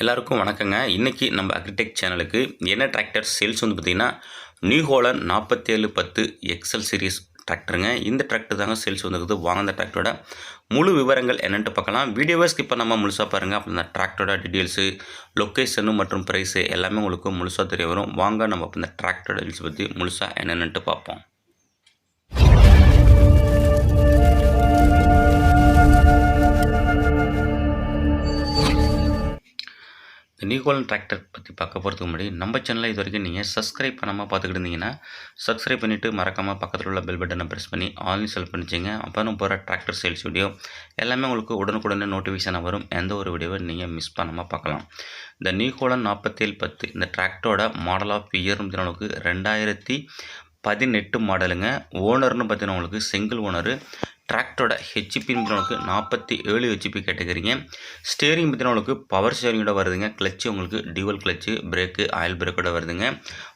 எல்லாருக்கும் வணக்கங்க. இன்றைக்கி நம்ம அக்ரிடெக் சேனலுக்கு என்ன டிராக்டர் சேல்ஸ் வந்து பார்த்திங்கன்னா நியூ ஹோலன் நாற்பத்தேழு பத்து எக்ஸல் சீரிஸ் டிராக்டருங்க இந்த டிராக்டர் தாங்க சேல்ஸ் வந்துருக்குது வாங்க அந்த டிராக்டரோட முழு விவரங்கள் என்னென்ட்டு பார்க்கலாம். வீடியோவை ஸ்கிப் பண்ணாமல் முழுசாக பாருங்கள் அப்போ இந்த டிராக்டரோட டீட்டெயில்ஸு லொக்கேஷனு மற்றும் ப்ரைஸு எல்லாமே உங்களுக்கு முழுசாக தெரிய வரும். வாங்க நம்ம அப்போ இந்த டிராக்டரோட டீட்டெயில்ஸ் பற்றி முழுசாக என்னென்னட்டு பார்ப்போம். நியூகோலன் டிராக்டர் பற்றி பார்க்க போகிறதுக்கு முன்னாடி நம்ம சேனலை இது வரைக்கும் நீங்கள் சப்ஸ்கிரைப் பண்ணாமல் பார்த்துக்கிட்டு இருந்தீங்கன்னா சப்ஸ்கிரைப் பண்ணிவிட்டு மறக்காமல் பக்கத்தில் உள்ள பெல் பட்டனை ப்ரெஸ் பண்ணி ஆன்லைன் செல் பண்ணிச்சிங்க. அப்போ நம்ம போகிற டிராக்டர் சேல்ஸ் வீடியோ எல்லாமே உங்களுக்கு உடனுக்குடனே நோட்டிஃபிகேஷனாக வரும். எந்த ஒரு வீடியோவை நீங்கள் மிஸ் பண்ணாமல் பார்க்கலாம். இந்த நியூகோலன் நாற்பத்தேழு பத்து இந்த டிராக்டரோட மாடல் ஆஃப் இயர்னு அளவுக்கு ரெண்டாயிரத்தி பதினெட்டு மாடலுங்க ஓனர்னு பார்த்தீங்கன்னா உங்களுக்கு சிங்கிள் ஓனரு டிராக்டரோட ஹெச்பின்னு உங்களுக்கு நாற்பத்தி ஏழு ஹெச்பி கேட்டுக்கிறீங்க. ஸ்டேரிங் பார்த்தீங்கன்னா உங்களுக்கு பவர் ஸ்டேரிங்கோட வருதுங்க. கிளச்சு உங்களுக்கு டியூவல் கிளச்சு பிரேக்கு ஆயில் பிரேக்கோட வருதுங்க.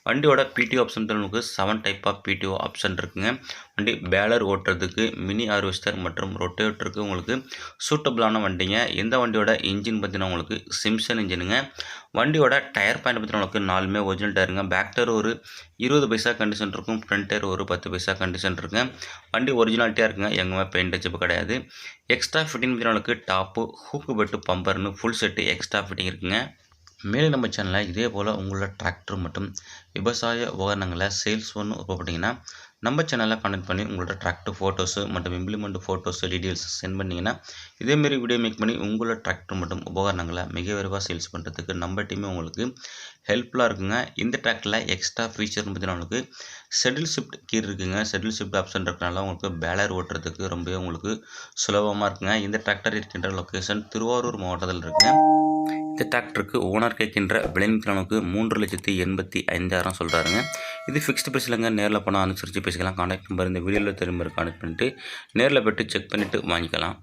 வண்டியோட பிடிஓ ஆப்ஷன் நமக்கு seven type of PTO option இருக்குங்க. வண்டி பேலர் ஓட்டுறதுக்கு மினி ஹார்வெஸ்டர் மற்றும் ரொட்டேட்டருக்கு உங்களுக்கு சூட்டபிளான வண்டிங்க. இந்த வண்டியோட இன்ஜின் பார்த்தீங்கன்னா உங்களுக்கு சிம்சன் இன்ஜினுங்க வண்டியோட டயர் பாயிண்ட் பார்த்தீங்கன்னா உங்களுக்கு நாலுமே ஒரிஜினல் டயருங்க பேக் டயர் ஒரு இருபது பைசா கண்டிஷன் இருக்கும். ஃப்ரண்ட் டயர் ஒரு பத்து பைசா கண்டிஷன் இருக்குங்க. வண்டி ஒரிஜினாலிட்டியாக இருக்குங்க. எங்கேயுமே பெயிண்ட் அச்சப்பு கிடையாது. எக்ஸ்ட்ரா ஃபிட்டிங் பார்த்தீங்கன்னா உங்களுக்கு டாப்பு ஹூக்கு பெட்டு பம்பர்னு ஃபுல் செட்டு எக்ஸ்ட்ரா ஃபிட்டிங் இருக்குங்க. மேலும் நம்ம சேனலில் இதே போல் உங்களோட டிராக்டர் மற்றும் விவசாய உபகரணங்களை சேல்ஸ் ஒன்று போட்டிங்கன்னா நம்ம சேனலில் கண்டெக்ட் பண்ணி உங்களோட டிராக்டர் ஃபோட்டோஸு மற்றும் இம்ப்ளிமெண்ட் ஃபோட்டோஸு டீட்டெயில்ஸ் சென்ட் பண்ணிங்கன்னா இதேமாரி வீடியோ மேக் பண்ணி உங்களோட டிராக்டர் மற்றும் உபகரணங்களை மிக விரைவாக சேல்ஸ் பண்ணுறதுக்கு நம்ம டீமே உங்களுக்கு ஹெல்ப்ஃபுல்லாக இருக்குங்க. இந்த டிராக்டரில் எக்ஸ்ட்ரா ஃபீச்சர்னு பார்த்தீங்கன்னா உங்களுக்கு ஷெடியூல் ஷிஃப்ட் கீர் இருக்குங்க. ஷெடியூல் ஷிஃப்ட் ஆப்ஷன் இருக்கனால உங்களுக்கு பேலர் ஓட்டுறதுக்கு ரொம்பவே உங்களுக்கு சுலபமாக இருக்குங்க. இந்த டிராக்டர் இருக்கின்ற லொக்கேஷன் திருவாரூர் மாவட்டத்தில் இருக்குங்க. இந்த டிராக்டருக்கு ஓனர் கேட்கின்ற விளைநிலனுக்கு மூன்று லட்சத்தி எண்பத்தி ஐந்தாயிரம் சொல்கிறாருங்க இது ஃபிக்ஸ்டு ப்ரைஸ்லங்க நேரில் போனால் அனுசரித்து பேசிக்கலாம். கான்டாக்ட் நம்பர் இந்த வீடியோவில் திரும்ப கான்டாக்ட் பண்ணிவிட்டு நேரில் போய்ட்டு செக் பண்ணிவிட்டு வாங்கிக்கலாம்.